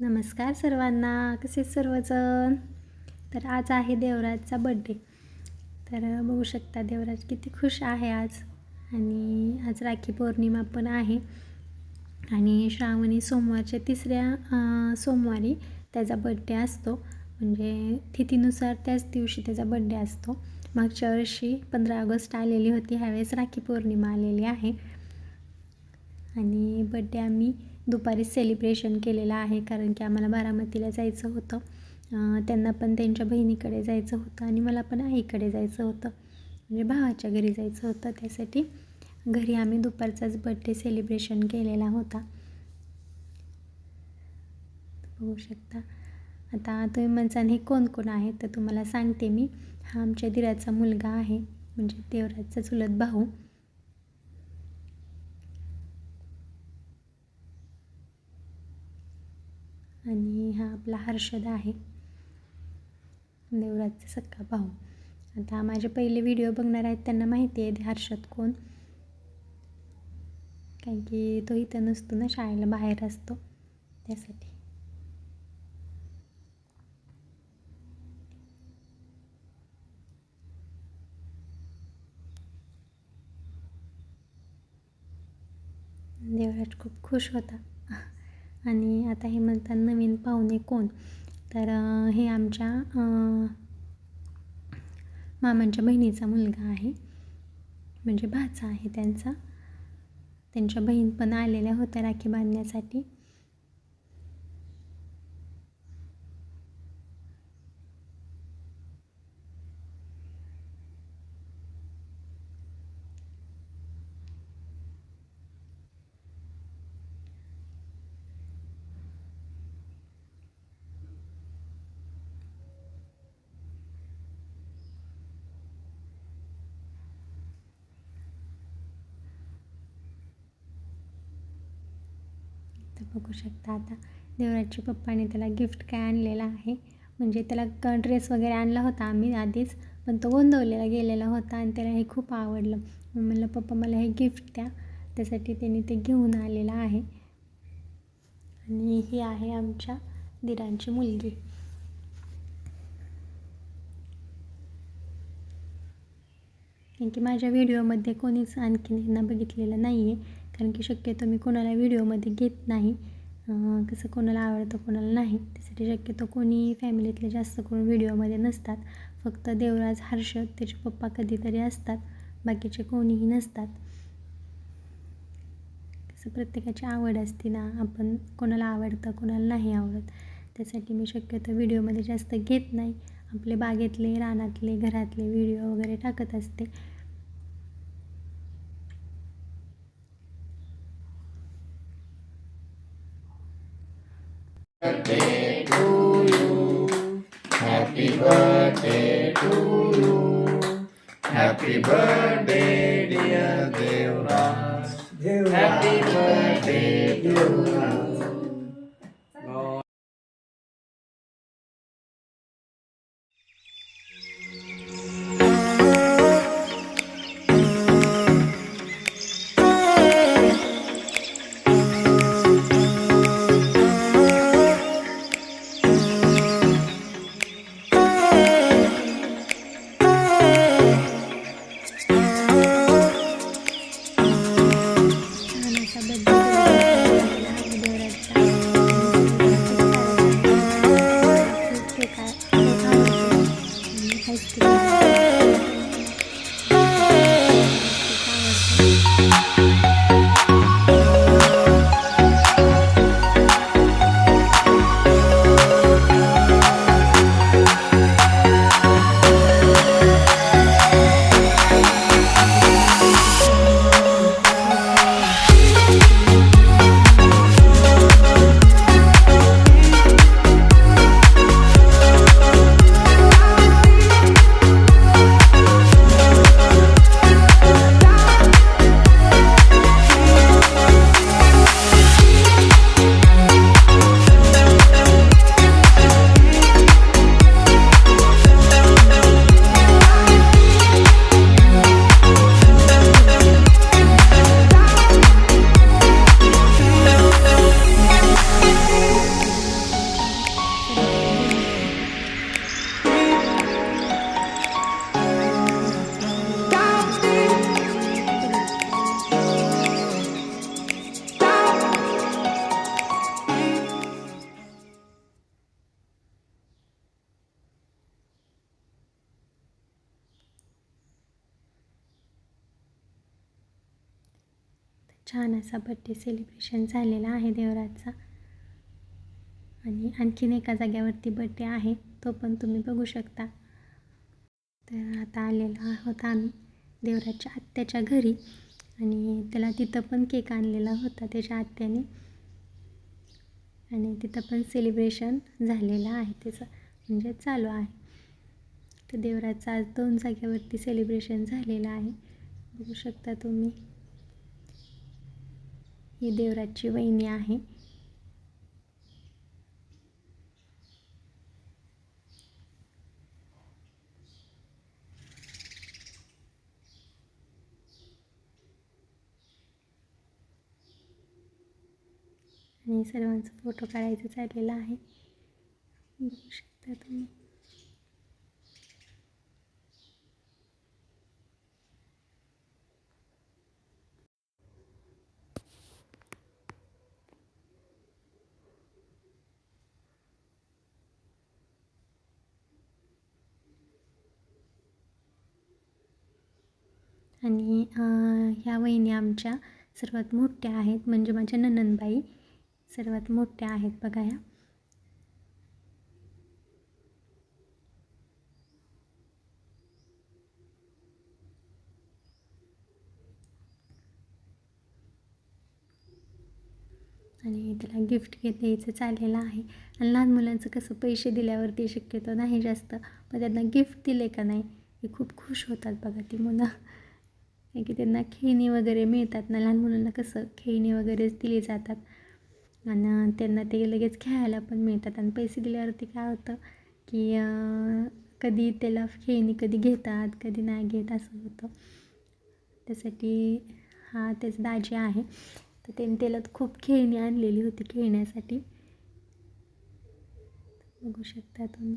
नमस्कार सर्वांना कसे सर्वजण? तर आज आहे देवराजचा बड्डे तर बघू शकता देवराज किती खुश आहे आज. आणि आज राखी पौर्णिमा पण आहे. आणि श्रावणी सोमवारच्या तिसऱ्या सोमवारी त्याचा बड्डे असतो. म्हणजे तिथीनुसार त्याच दिवशी त्याचा बड्डे असतो. मागच्या वर्षी पंधरा ऑगस्ट आलेली होती. ह्यावेळेस राखी पौर्णिमा आलेली आहे. आणि बड्डे आम्ही दुपारीच सेलिब्रेशन केलेलं आहे कारण की आम्हाला बारामतीला जायचं होतं. त्यांना पण त्यांच्या बहिणीकडे जायचं होतं आणि मला पण आईकडे जायचं होतं. म्हणजे भावाच्या घरी जायचं होतं त्यासाठी घरी आम्ही दुपारचाच बड्डे सेलिब्रेशन केलेला होता. बघू शकता. आता तुम्ही म्हणसान हे कोण कोण आहे तर तुम्हाला सांगते मी. हा आमच्या दिराचा मुलगा आहे म्हणजे देवराजचा चुलत भाऊ. आणि हा आपला हर्षद आहे. देवराजचा सक्का भाऊ आता माझे पहिले व्हिडिओ बघणार आहेत त्यांना माहिती आहे हर्षद कोण. कारण की तो इथं नसतो ना शाळेला बाहेर असतो. त्यासाठी. देवराज खूप खुश होता. आणि आता हे म्हणतात नवीन पाहुणे कोण? तर हे आमच्या मामांच्या बहिणीचा मुलगा आहे. म्हणजे भाचा आहे त्यांचा. त्यांच्या बहीण पण आलेल्या होत्या राखी बांधण्यासाठी. तर बघू शकता आता. देवराजच्या पप्पाने त्याला गिफ्ट काय आणलेला आहे. म्हणजे त्याला ड्रेस वगैरे आणला होता आम्ही आधीच पण तो गोंदवलेला गेलेला होता आणि त्याला हे खूप आवडलं. म्हणलं पप्पा मला हे गिफ्ट द्या. त्यासाठी त्यांनी ते घेऊन आलेलं आहे. आणि ही आहे आमच्या दिरांची मुलगी. कारण की माझ्या व्हिडिओमध्ये कोणीच आणखीन यांना बघितलेलं नाही आहे कारण की शक्यतो मी कोणाला व्हिडिओमध्ये घेत नाही. कसं कोणाला आवडतं कोणाला नाही. त्यासाठी शक्यतो कोणी फॅमिलीतले जास्त करून व्हिडिओमध्ये नसतात. फक्त देवराज हर्षद त्याचे पप्पा कधीतरी असतात. बाकीचे कोणीही नसतात. कसं प्रत्येकाची आवड असते ना. आपण कोणाला आवडतं कोणाला नाही आवडत. त्यासाठी मी शक्यतो व्हिडिओमध्ये जास्त घेत नाही. आपले बागेतले रानातले घरातले व्हिडिओ वगैरे टाकत असते. birthday to you. Happy birthday to you. Happy birthday, dear Devras. Happy birthday to you. छान असा बड्डे सेलिब्रेशन झालेला आहे देवराजचा. आणि आणखीन एका जाग्यावरती बड्डे आहे तो पण तुम्ही बघू शकता. तर आता आलेलो आहोत आम्ही देवराजच्या आत्याच्या घरी. आणि त्याला तिथं पण केक आणलेला होता त्याच्या आत्याने. आणि तिथं पण सेलिब्रेशन झालेलं आहे त्याचं म्हणजे चालू आहे. तर देवराजचं आज दोन जाग्यावरती सेलिब्रेशन झालेलं आहे. बघू शकता तुम्ही. ही देवराजची वहिनी आहे. आणि सर्वांचा फोटो काढायचा चाललेला आहे. बघू शकता तुम्ही. आणि अं, ह्या वहिनी आमच्या सर्वात मोठ्या आहेत. म्हणजे माझ्या ननंदबाई सर्वात मोठ्या आहेत बघा ह्या. आणि त्याला गिफ्ट घेत द्यायचं चाललेलं आहे. आणि लहान मुलांचं कसं पैसे दिल्यावरती शक्यतो नाही जास्त. पण त्यांना गिफ्ट दिले का नाही हे खूप खुश होतात बघा ती मुलं. कारण की त्यांना खेळणी वगैरे मिळतात ना लहान मुलांना कसं खेळणी वगैरेच दिली जातात. आणि त्यांना ते लगेच खेळायला पण मिळतात. आणि पैसे दिल्यावरती काय होतं की कधी त्याला खेळणी कधी घेतात कधी नाही घेत असं होतं. त्यासाठी हा त्याचा दाजी आहे. तर त्यांनी त्याला खूप खेळणी आणलेली होती खेळण्यासाठी. बघू शकता तुम्ही.